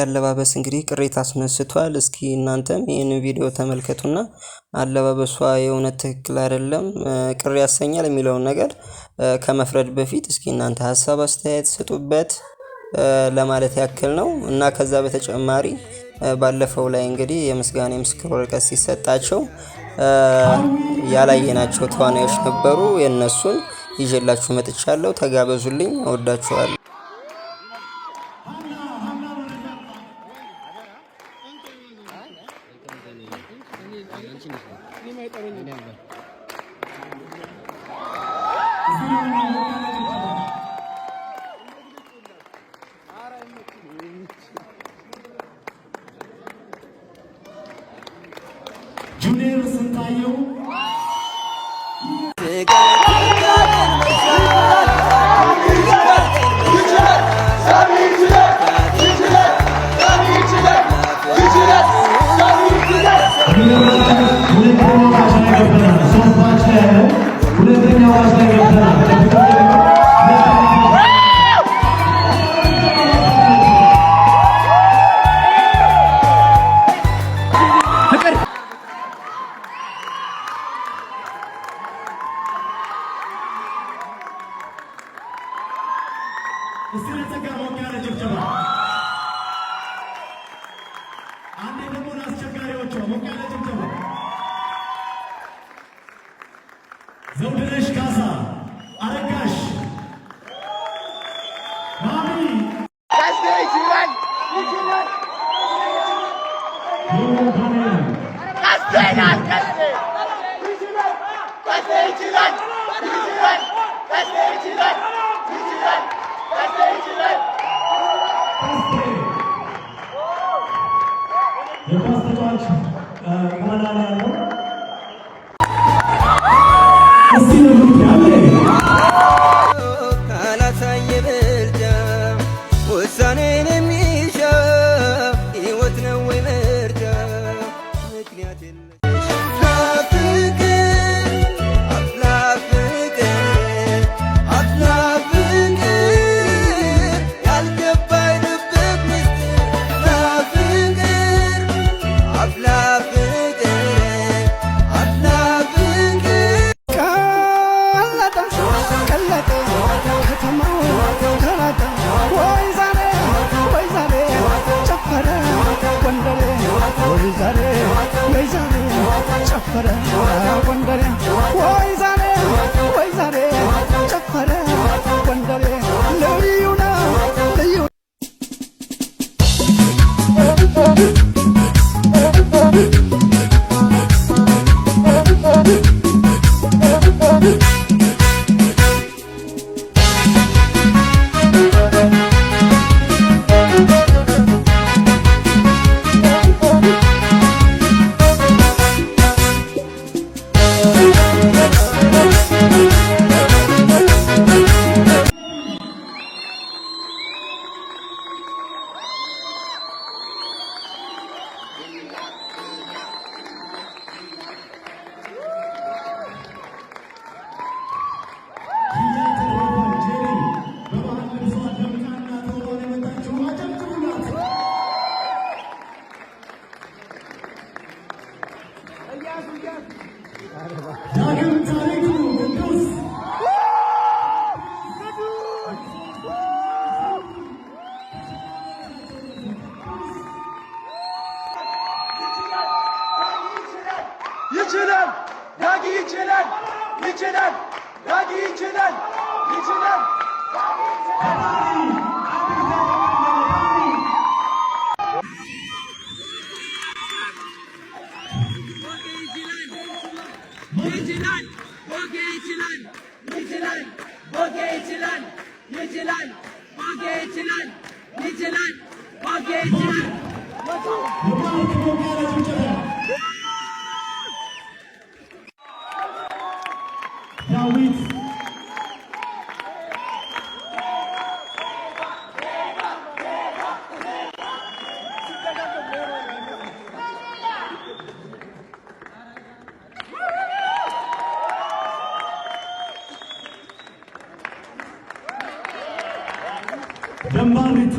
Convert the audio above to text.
አለባበስ እንግዲህ ቅሬታ አስነስቷል። እስኪ እናንተም ይህን ቪዲዮ ተመልከቱና አለባበሷ የእውነት ትክክል አይደለም፣ ቅር ያሰኛል የሚለውን ነገር ከመፍረድ በፊት እስኪ እናንተ ሀሳብ አስተያየት ስጡበት ለማለት ያክል ነው እና ከዛ በተጨማሪ ባለፈው ላይ እንግዲህ የምስጋና የምስክር ወረቀት ሲሰጣቸው ያላየናቸው ተዋናዮች ነበሩ። የእነሱን ይዤላችሁ መጥቻለሁ። ተጋበዙልኝ። እወዳችኋለሁ። ጁኒየር ስንታየው የኳስ ተጫዋች ቁመና ላይ ያለው ዛሬ ወይ ዛሬ ጨፈረ Yarın tarih kuduz. İçilen, yagi içilen, içilen, yagi içilen, içilen, yagi Yecilen, bölge içilen, yecilen, bölge içilen, yecilen, bölge içilen, yecilen, bölge içilen. ደንባሪት